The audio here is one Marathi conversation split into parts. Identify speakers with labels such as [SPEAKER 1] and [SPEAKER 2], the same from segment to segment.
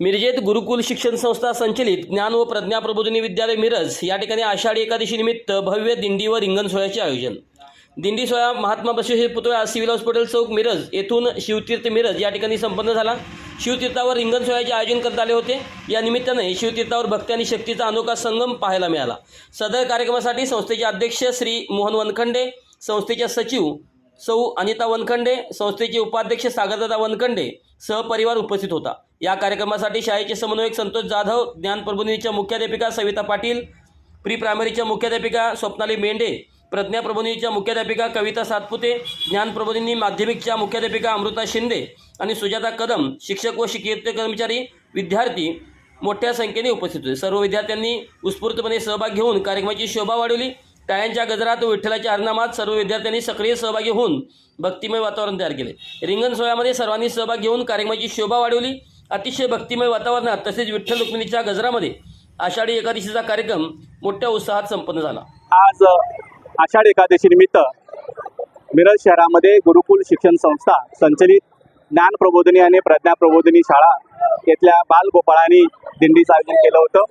[SPEAKER 1] मिरजेत गुरुकुल शिक्षण संस्था संचलित ज्ञान व प्रज्ञा प्रबोधिनी विद्यालय मिरज या ठिकाणी आषाढी एकादशी निमित्त भव्य दिंडी व रिंगण सोहळ्याचे आयोजन. दिंडी सोहळा महात्मा बसवेश्वर पुतळा सिव्हिल हॉस्पिटल चौक मिरज येथून शिवतीर्थ मिरज या ठिकाणी संपन्न झाला. शिवतीर्थावर रिंगण सोहळ्याचे आयोजन करत आले होते. या निमित्ताने शिवतीर्थावर भक्ती आणि शक्तीचा अनोखा संगम पाहायला मिळाला. सदर कार्यक्रमासाठी संस्थेचे अध्यक्ष श्री मोहन वनखंडे संस्थेच्या सचिव सौ अनिता वनखंडे संस्थेचे उपाध्यक्ष सागरदादा वनखंडे सहपरिवार उपस्थित होता. या कार्यक्रमासाठी शाळेचे समन्वयक संतोष जाधव ज्ञानप्रबोधिनीच्या मुख्याध्यापिका सविता पाटील प्री प्रायमरीच्या मुख्याध्यापिका स्वप्नाली मेंढे प्रज्ञा प्रबोधिनीच्या मुख्याध्यापिका कविता सातपुते ज्ञानप्रबोधिनी माध्यमिकच्या मुख्याध्यापिका अमृता शिंदे आणि सुजाता कदम शिक्षक व शिक्षक कर्मचारी विद्यार्थी मोठ्या संख्येने उपस्थित होते. सर्व विद्यार्थ्यांनी उत्स्फूर्तपणे सहभाग घेऊन कार्यक्रमाची शोभा वाढवली. टाळ्यांच्या गजरात विठ्ठलाच्या हरनामात सर्व विद्यार्थ्यांनी सक्रिय सहभागी होऊन भक्तिमय वातावरण तयार केले. रिंगण सोहळ्यामध्ये सर्वांनी सहभाग घेऊन कार्यक्रमाची शोभा वाढवली. अतिशय भक्तिमय वातावरणात तसेच विठ्ठल रुक्मिणीच्या गजरामध्ये आषाढी एकादशीचा कार्यक्रम मोठ्या उत्साहात संपन्न झाला.
[SPEAKER 2] आज आषाढ एकादशी निमित्त मिरज शहरामध्ये गुरुकुल शिक्षण संस्था संचलित ज्ञान प्रबोधनी आणि प्रज्ञा प्रबोधनी शाळा येथल्या बालगोपाळांनी दिंडीचं आयोजन केलं होतं.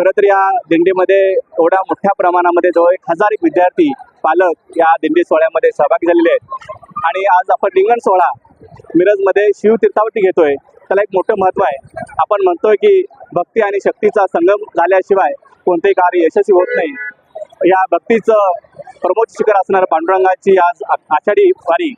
[SPEAKER 2] खरं तर या दिंडीमध्ये एवढ्या मोठ्या प्रमाणामध्ये जवळ एक हजार एक विद्यार्थी पालक या दिंडी सोहळ्यामध्ये सहभागी झालेले आहेत. आणि आज आपण रिंगण सोहळा मिरजमध्ये शिवतीर्थावरती घेतोय. त्याला एक मोठं महत्त्व आहे. आपण म्हणतोय की भक्ती आणि शक्तीचा संगम झाल्याशिवाय कोणतेही कार्य यशस्वी होत नाही. या भक्तीचं प्रमोद शिखर असणाऱ्या पांडुरंगाची आज आषाढी वारी.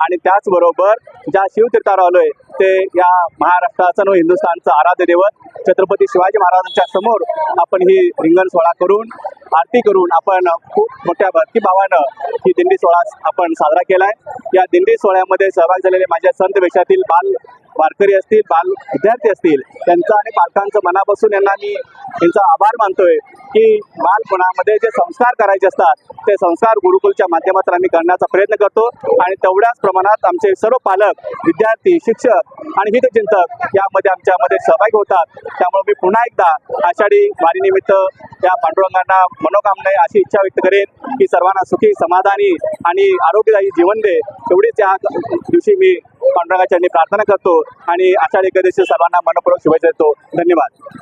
[SPEAKER 2] आणि त्याचबरोबर ज्या शिवतीर्थावर आलोय ते या महाराष्ट्राचं व हिंदुस्थानचं आराध्य दैवत छत्रपती शिवाजी महाराजांच्या समोर आपण ही रिंगण सोहळा करून आरती करून आपण खूप मोठ्या भक्तीभावानं ही दिंडी सोहळा आपण साजरा केलाय. या दिंडी सोहळ्यामध्ये सहभाग झालेले माझ्या संत वेशातील बाल वारकरी असतील बाल विद्यार्थी असतील त्यांचं आणि पालकांचं मनापासून यांना मी त्यांचा आभार मानतोय की बालपणामध्ये जे संस्कार करायचे असतात ते संस्कार गुरुकुलच्या माध्यमातून आम्ही करण्याचा प्रयत्न करतो. आणि तेवढ्याच प्रमाणात आमचे सर्व पालक विद्यार्थी शिक्षक आणि हितचिंतक यामध्ये आमच्यामध्ये सहभागी होतात. त्यामुळे मी पुन्हा एकदा आषाढी वारीनिमित्त या पांडुरंगांना मनोकामने अशी इच्छा व्यक्त करेन की सर्वांना सुखी समाधानी आणि आरोग्यदायी जीवन दे. एवढीच या दिवशी मी पांडुरंगाच्या प्रार्थना करतो आणि आषाढी एकादशी सर्वांना मनपूर्वक शुभेच्छा देतो. धन्यवाद.